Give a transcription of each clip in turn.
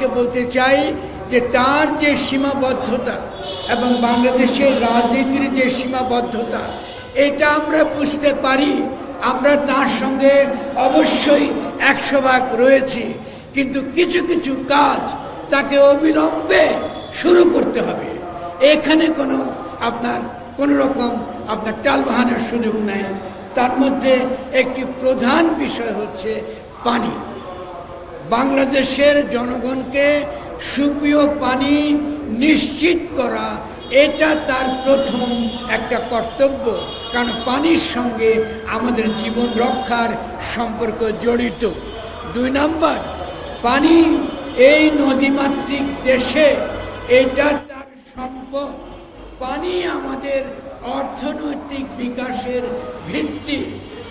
ইউনুসকে বলতে চাই যে তার যে সীমাবদ্ধতা এবং বাংলাদেশের রাজনীতির যে সীমাবদ্ধতা, এটা আমরা বুঝতে পারি। আমরা তার সঙ্গে অবশ্যই একশো ভাগ রয়েছি। কিন্তু কিছু কিছু কাজ তাকে অবিলম্বে শুরু করতে হবে। এখানে কোনো আপনার কোনো রকম আপনার টালবাহানার সুযোগ নেই। তার মধ্যে একটি প্রধান বিষয় হচ্ছে পানি। বাংলাদেশের জনগণকে সুপ্রিয় পানি নিশ্চিত করা, এটা তার প্রথম একটা কর্তব্য। কারণ পানির সঙ্গে আমাদের জীবন রক্ষার সম্পর্ক জড়িত। দুই নাম্বার, পানি এই নদীমাতৃক দেশে, এটা তার সম্পদ। পানি আমাদের অর্থনৈতিক বিকাশের ভিত্তি।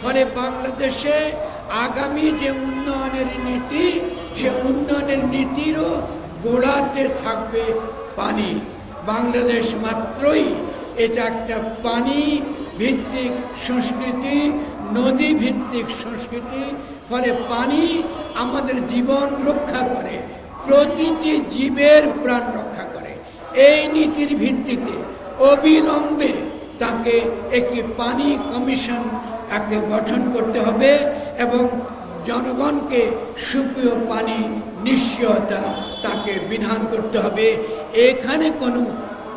ফলে বাংলাদেশে আগামী যে উন্নয়নের নীতি, সে উন্নয়নের নীতিরও গোড়াতে থাকবে পানি। বাংলাদেশ মাত্রই এটা একটা পানি ভিত্তিক সংস্কৃতি নদী ভিত্তিক সংস্কৃতি, ফলে পানি আমাদের জীবন রক্ষা করে, প্রতিটি জীবের প্রাণ রক্ষা করে। এই নীতির ভিত্তিতে অবিলম্বে তাকে একটি পানি কমিশন একে গঠন করতে হবে। এবং জনগণকে সুপ্রিয় পানি নিশ্চয়তা তাকে বিধান করতে হবে। এখানে কোনো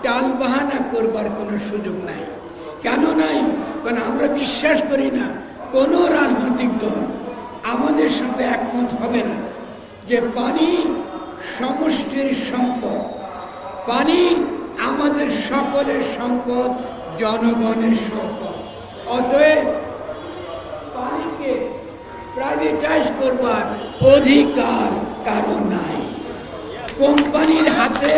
টালবাহানা করবার কোনো সুযোগ নাই। কেন নাই? কারণ আমরা বিশ্বাস করি না, কোনো রাজনৈতিক দল আমাদের সঙ্গে একমত হবে না যে পানি সমষ্টির সম্পদ। পানি আমাদের সকলের সম্পদ, জনগণের সম্পদ। অতএব প্রাইভেটাইজ করবার অধিকার কারও নাই। কোম্পানির হাতে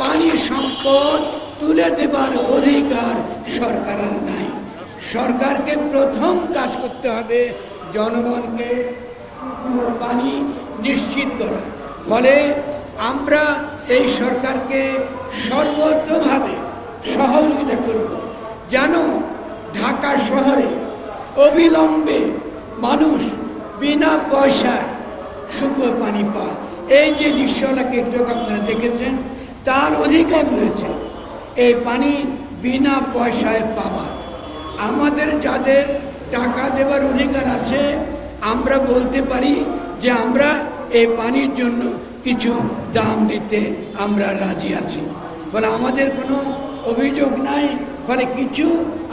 পানি সম্পদ তুলে দেবার অধিকার সরকারের নাই। সরকারকে প্রথম কাজ করতে হবে জনগণকে পানি নিশ্চিত করা। ফলে আমরা এই সরকারকে সর্বতভাবে সহযোগিতা করব। যেন ঢাকা শহরে অবিলম্বে মানুষ বিনা পয়সায় শুভ পানি পায়। এই যে রিক্সাওয়ালাকে একটু আপনারা দেখেছেন, তার অধিকার রয়েছে এই পানি বিনা পয়সায় পাবার। আমাদের যাদের টাকা দেওয়ার অধিকার আছে, আমরা বলতে পারি যে আমরা এই পানির জন্য কিছু দাম দিতে আমরা রাজি আছি। ফলে আমাদের কোনো অভিযোগ নাই, ফলে কিছু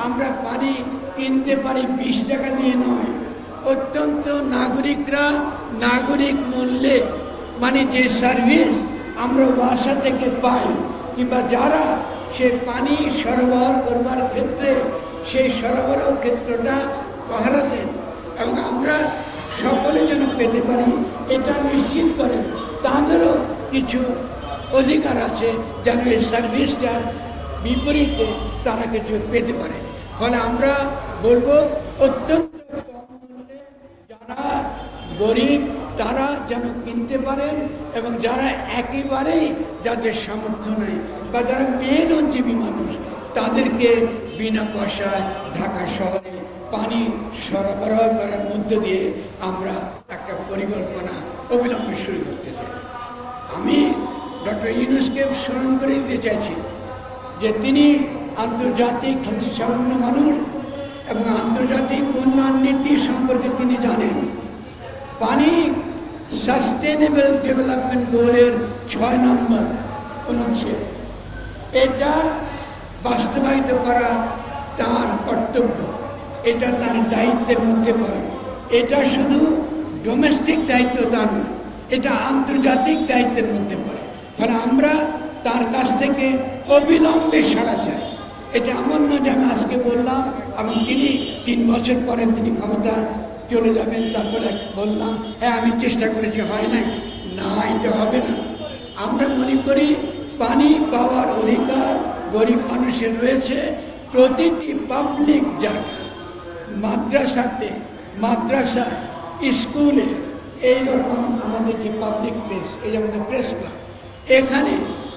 আমরা পানি কিনতে পারি, বিশ টাকা দিয়ে নয় অত্যন্ত নাগরিকরা নাগরিক মূল্যে মানে যে সার্ভিস আমরা বাসা থেকে পাই, কিংবা যারা সে পানি সরবরাহ করবার ক্ষেত্রে সেই সরবরাহ ক্ষেত্রটা পাহারা দেন। এবং আমরা সকলে যেন পেতে পারি, এটা নিশ্চিত করেন। তাদেরও কিছু অধিকার আছে যেন এই সার্ভিসটার বিপরীতে তারা কিছু পেতে পারে। ফলে আমরা বলব, অত্যন্ত গরিব, তারা যেন কিনতে পারেন এবং যারা একেবারেই যাদের সামর্থ্য নাই বা যারা মেহনতজীবী মানুষ, তাদেরকে বিনা পয়সায় ঢাকা শহরে পানি সরবরাহ করার মধ্য দিয়ে আমরা একটা পরিকল্পনা অবিলম্বে শুরু করতে চাই। আমি ডক্টর ইউনুসকে স্মরণ করে দিতে চাইছি যে তিনি আন্তর্জাতিক খ্যাতিসম্পন্ন মানুষ এবং আন্তর্জাতিক উন্নয়ন নীতি সম্পর্কে তিনি জানেন। পানি সাস্টেনেবল ডেভেলপমেন্ট গোলের ছয় নম্বর অনুচ্ছেদ। এটা বাস্তবায়িত করা তার কর্তব্য। এটা তার দায়িত্বের মধ্যে পড়ে। এটা শুধু ডোমেস্টিক দায়িত্ব তা নয়, এটা আন্তর্জাতিক দায়িত্বের মধ্যে পড়ে। ফলে আমরা তার কাছ থেকে অবিলম্বে সাড়া চাই। এটা এমন নয় যে আমি আজকে বললাম এবং তিনি তিন বছর পরে তিনি ক্ষমতা চলে যাবেন, তারপরে বললাম হ্যাঁ আমি চেষ্টা করেছি, হয় নাই। না, এটা হবে না। আমরা মনে করি, পানি পাওয়ার অধিকার গরিব মানুষের রয়েছে প্রতিটি পাবলিক জায়গা মাদ্রাসাতে, মাদ্রাসায়, স্কুলে, এইরকম আমাদের যে পাবলিক প্লেস এই যে আমাদের প্রেস ক্লাব এখানে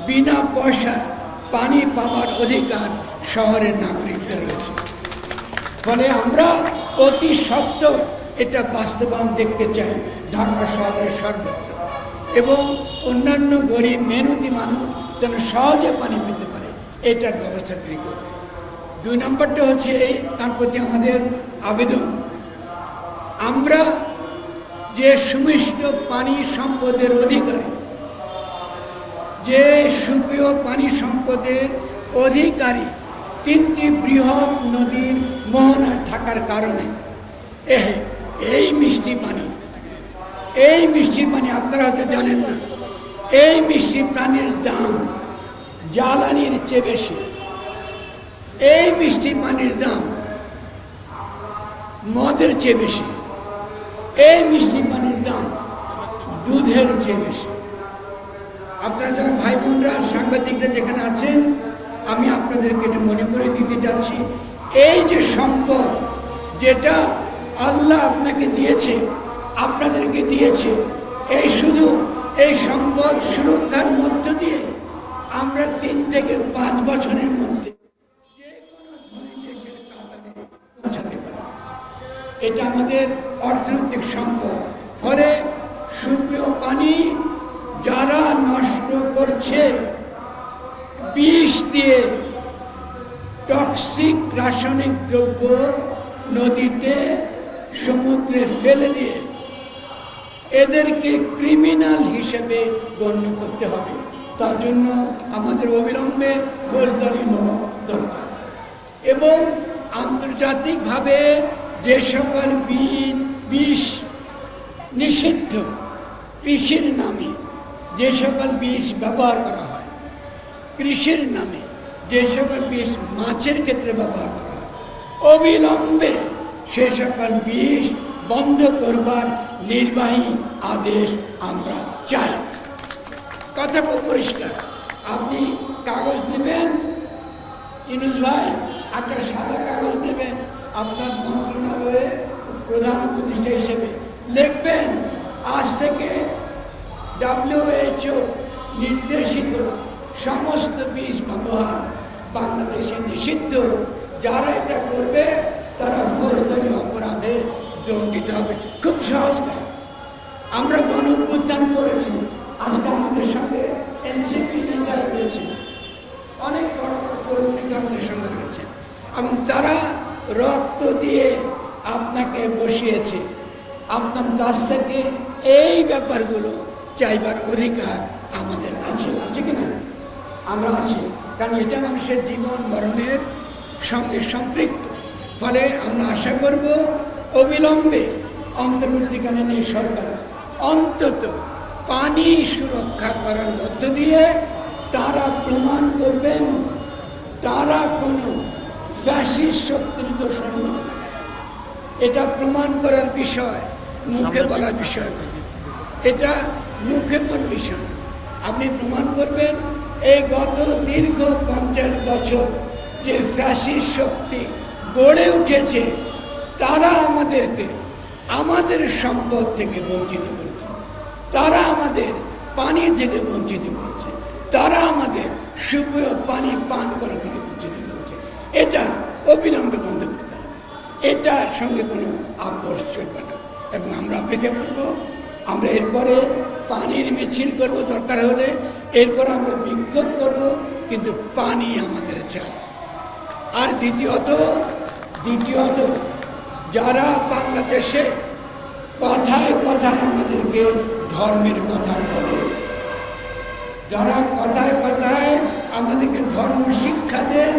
বিনা পয়সা পানি পাওয়ার অধিকার শহরের নাগরিকদের রয়েছে। ফলে আমরা অতি সত্ত্বর এটা বাস্তবায়ন দেখতে চাই ঢাকা শহরের সর্বত্র এবং অন্যান্য গরিব, মেহনতি মানুষ যেন সহজে পানি পেতে পারে, এটার ব্যবস্থা তিনি করবে দুই নম্বরটা হচ্ছে এই, তার প্রতি আমাদের আবেদন। আমরা যে সুমিষ্ট পানি সম্পদের অধিকারী, যে সুপ্রিয় পানি সম্পদের অধিকারী তিনটি বৃহৎ নদীর মোহনা থাকার কারণে এ এই মিষ্টি পানি, এই মিষ্টি পানি আপনারা হয়তো জানেন না। এই মিষ্টি পানির দাম জ্বালানির চেয়ে বেশি। এই মিষ্টি পানির দাম মদের চেয়ে বেশি। এই মিষ্টি পানির দাম দুধের চেয়ে বেশি। আপনারা যারা ভাই বোনরা সাংবাদিকরা যেখানে আছেন, আমি আপনাদেরকে এটা মনে করে দিতে যাচ্ছি। এই যে সম্পদ, যেটা আল্লাহ আপনাকে দিয়েছে, আপনাদেরকে দিয়েছে। এই শুধু এই সম্পদ সুরক্ষার মধ্য দিয়ে আমরা তিন থেকে পাঁচ বছরের মধ্যে যে কোনো পৌঁছাতে পারি। এটা আমাদের অর্থনৈতিক সম্পদ। ফলে সুপ্রিয় পানি যারা নষ্ট করছে, বিষ দিয়ে টক্সিক রাসায়নিক দ্রব্য নদীতে সমুদ্রে ফেলে দিয়ে এদেরকে ক্রিমিনাল হিসেবে গণ্য করতে হবে। তার জন্য আমাদের অবিলম্বে ফৌজদারি দরকার। এবং আন্তর্জাতিকভাবে যে সকল বিষ নিষিদ্ধ কৃষির নামে যে সকল বিষ ব্যবহার করা হয়, কৃষির নামে যে সকল বিষ মাছের ক্ষেত্রে ব্যবহার করা হয়, অবিলম্বে সে সকল বিষ বন্ধ করবার নির্বাহী আদেশ আমরা চাই। কথা খুব পরিষ্কার। আপনি কাগজ দেবেন, ইনুস ভাই, একটা সাদা কাগজ দেবেন, আপনার মন্ত্রণালয়ের প্রধান উপদেষ্টা হিসেবে লিখবেন, আজ থেকে ডাব্লিউএইচও নির্দেশিত সমস্ত বীজ ব্যবহার বাংলাদেশে নিষিদ্ধ। যারা এটা করবে তারা ফৌজদারি অপরাধে দণ্ডিত হবে। খুব সহজ কাজ। আমরা গণ উত্থান করেছি। আজকে আমাদের সঙ্গে এনসিপি নেতারা রয়েছে। অনেক বড় বড় তরুণ নেতা আমাদের সঙ্গে রয়েছে। এবং তারা রক্ত দিয়ে আপনাকে বসিয়েছে। আপনার কাছ থেকে এই ব্যাপারগুলো চাইবার অধিকার আমাদের আছে আছে কিনা? আমরা আছি। কারণ এটা মানুষের জীবন মরণের সঙ্গে সম্পৃক্ত। ফলে আমরা আশা করব অবিলম্বে অন্তর্বর্তীকালীন এই সরকার অন্তত পানি সুরক্ষা করার মধ্য দিয়ে তারা প্রমাণ করবেন তারা কোনো ফ্যাসিস্ট শক্তির দোষণ নয়। এটা প্রমাণ করার বিষয় মুখে বলার বিষয় নয়। এটা মুখে বলার বিষয়। আপনি প্রমাণ করবেন এই গত দীর্ঘ পঞ্চাশ বছর যে ফ্যাসিস্ট শক্তি গড়ে উঠেছে, তারা আমাদেরকে, আমাদের সম্পদ থেকে বঞ্চিত করেছে। তারা আমাদের পানি থেকে বঞ্চিত করেছে। তারা আমাদের সুপেয় পানি পান করা থেকে বঞ্চিত করেছে। এটা অবিলম্বে বন্ধ করতে হবে। এটার সঙ্গে কোনো আপোষ চলবে না। এবং আমরা অপেক্ষা করব, আমরা এরপরে পানির মিছিল করব, দরকার হলে। এরপর আমরা বিক্ষোভ করব, কিন্তু পানি আমাদের চাই। আর দ্বিতীয়ত দ্বিতীয়ত, যারা বাংলাদেশে কথায় কথায় আমাদেরকে ধর্মের কথা বলে, যারা কথায় কথায় আমাদেরকে ধর্ম শিক্ষা দেন,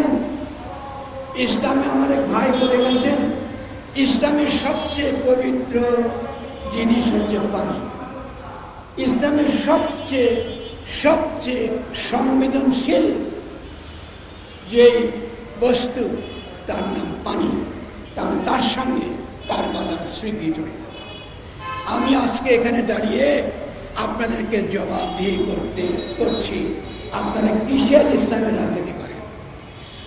ইসলামে আমাদের ভাই বলে গেছেন, ইসলামের সবচেয়ে পবিত্র জিনিস হচ্ছে পানি। ইসলামের সবচেয়ে সবচেয়ে সংবেদনশীল যে বস্তু তার নাম পানি কারণ তার সঙ্গে তার গলার স্মৃতি জড়িত। আমি আজকে এখানে দাঁড়িয়ে আপনাদেরকে জবাবদিহি করতে করছি আপনারা কিসের ইসলামের রাজনীতি করেন?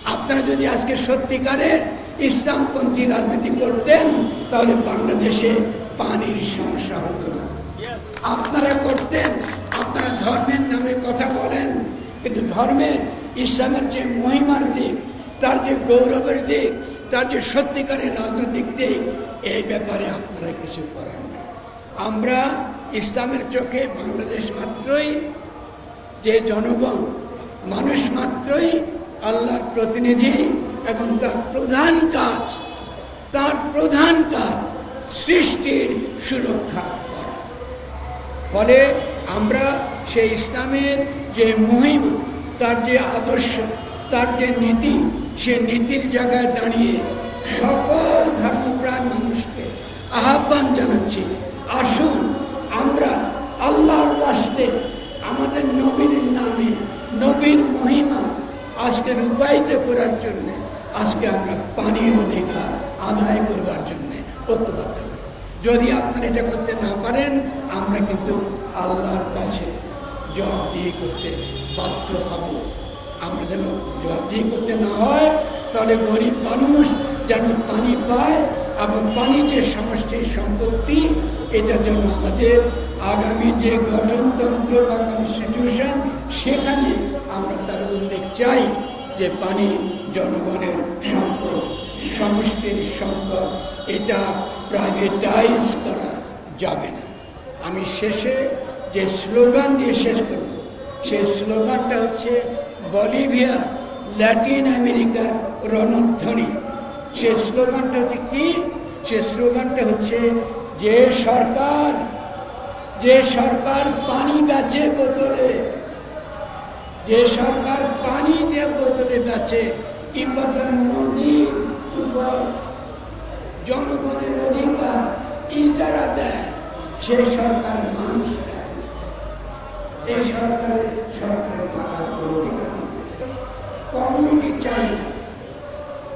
আপনারা যদি আজকে সত্যিকারের ইসলামপন্থী রাজনীতি করতেন তাহলে বাংলাদেশে পানির সমস্যা হতো না। আপনারা করতেন আপনারা ধর্মের নামে কথা বলেন কিন্তু ধর্মের ইসলামের যে মহিমার দিক তার যে গৌরবের দিক, তার যে সত্যিকারের রাজনৈতিক দিক, এই ব্যাপারে আপনারা কিছু করেন না। আমরা ইসলামের চোখে বাংলাদেশ মাত্রই, যে জনগণ, মানুষ মাত্রই আল্লাহর প্রতিনিধি এবং তার প্রধান কাজ, তার প্রধান কাজ সৃষ্টির সুরক্ষা করা। ফলে আমরা সেই ইসলামের যে মহিমা, তার যে আদর্শ, তার যে নীতি সে নীতির জায়গায় দাঁড়িয়ে সকল ধর্মপ্রাণ মানুষকে আহ্বান জানাচ্ছি, আসুন আমরা আল্লাহর বাস্তে আমাদের নবীর নামে, নবীর মহিমা আজকে রূপায়িত করার জন্য, আজকে আমরা পানির অধিকার আদায় করবার জন্য ঐক্যবদ্ধ। যদি আপনারা এটা করতে না পারেন, আমরা কিন্তু আল্লাহর কাছে জবাবদিহি করতে বাধ্য হব আমরা যেন জবাবদিহি করতে না হয়, তাহলে গরিব মানুষ যেন পানি পায় এবং পানি যে সমষ্টির সম্পত্তি, এটা যেন আমাদের আগামী যে গঠনতন্ত্র বা কনস্টিটিউশন সেখানে আমরা তার উল্লেখ চাই যে পানি জনগণের সম্পদ, সমষ্টির সম্পদ, এটা প্রাইভেটাইজ করা যাবে না। আমি শেষে যে স্লোগান দিয়ে শেষ করব, সেই স্লোগানটা হচ্ছে বলিভিয়া ল্যাটিন আমেরিকার রণধ্বনি। সে স্লোগানটা হচ্ছে কি? সে স্লোগানটা হচ্ছে, যে সরকার যে সরকার পানি গাছে বোতলে, যে সরকার পানি দিয়ে বোতলে বেচে কিংবা তার নদীর উপর জনগণের অধিকার ইজারা দেয় সেই সরকার মানুষ এই সরকারের সরকারের থাকার কোনো অধিকার নেই কমিউনিটি চাই না।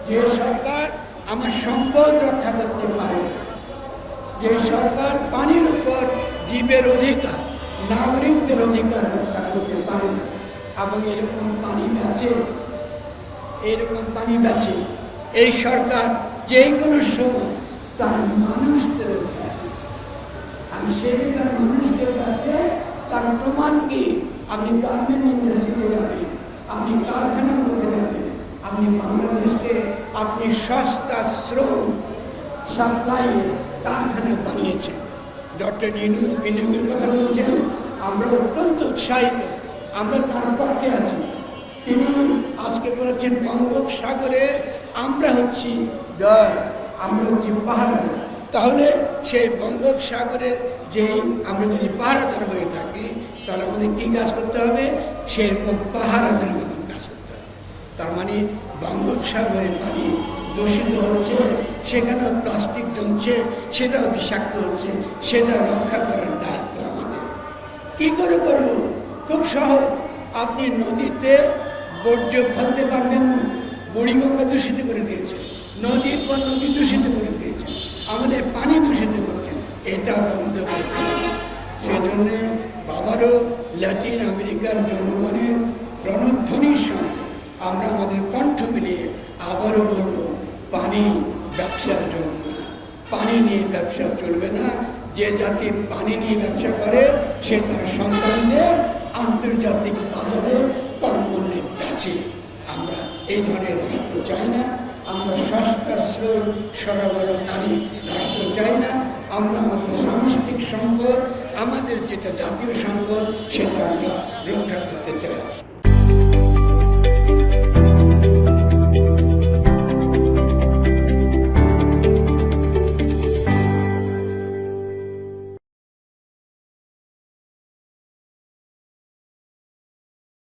যে সরকার আমার সম্পদ রক্ষা করতে পারে যে সরকার পানির উপর জীবের অধিকার, নাগরিকদের অধিকার রক্ষা করতে পারে এবং এরকম পানি বেচে, এরকম পানি বেচে, এই সরকার যে কোনো সময় তার মানুষদের আমি সেখানকার মানুষদের কাছে তার প্রমাণ কি? আপনি গার্মেন্ট ইন্ডাস্ট্রিতে যাবেন, আপনি কারখানাগুলোতে যাবেন আপনি বাংলাদেশকে আপনি সস্তা শ্রম সাপ্লাইয়ের কারখানা বানিয়েছেন। ডক্টর নিনু বিনিয়োগের কথা বলছেন, আমরা অত্যন্ত উৎসাহিত, আমরা তার পক্ষে আছি। তিনি আজকে বলেছেন, বঙ্গোপসাগরের আমরা হচ্ছি দয় আমরা হচ্ছি পাহারাদার। তাহলে সেই বঙ্গোপসাগরের যে আমরা যদি পাহারাদার হয়ে থাকি, তাহলে আমাদের কী কাজ করতে হবে? সেরকম পাহারাদার হবে। তার মানে বঙ্গোপসাগরের পানি দূষিত হচ্ছে সেখানেও প্লাস্টিক জমছে সেটাও বিষাক্ত হচ্ছে, সেটা রক্ষা করার দায়িত্ব আমাদের। কী করে করব? খুব সহজ। আপনি নদীতে বর্জ্য ফেলতে পারবেন না। বুড়িগঙ্গা দূষিত করে দিয়েছে। নদীর পর নদী দূষিত করে দিয়েছে। আমাদের পানি দূষিত করছে। এটা বন্ধ করতে। সেজন্য বাবারও ল্যাটিন আমেরিকার জনগণের রণধ্বনির সঙ্গে আমরা আমাদের কণ্ঠ মিলিয়ে আবারও বলব, পানি ব্যবসার জন্য পানি নিয়ে ব্যবসা চলবে না। যে জাতি পানি নিয়ে ব্যবসা করে, সে তার সন্তানদের আন্তর্জাতিক বাজারে কম মূল্যে বেচে। আমরা এই ধরনের রাষ্ট্র চাই না। আমরা সস্তা শ্রম সরবরাহকারী রাষ্ট্র চাই না। আমরা আমাদের সাংস্কৃতিক সম্পদ, আমাদের যেটা জাতীয় সম্পদ, সেটা আমরা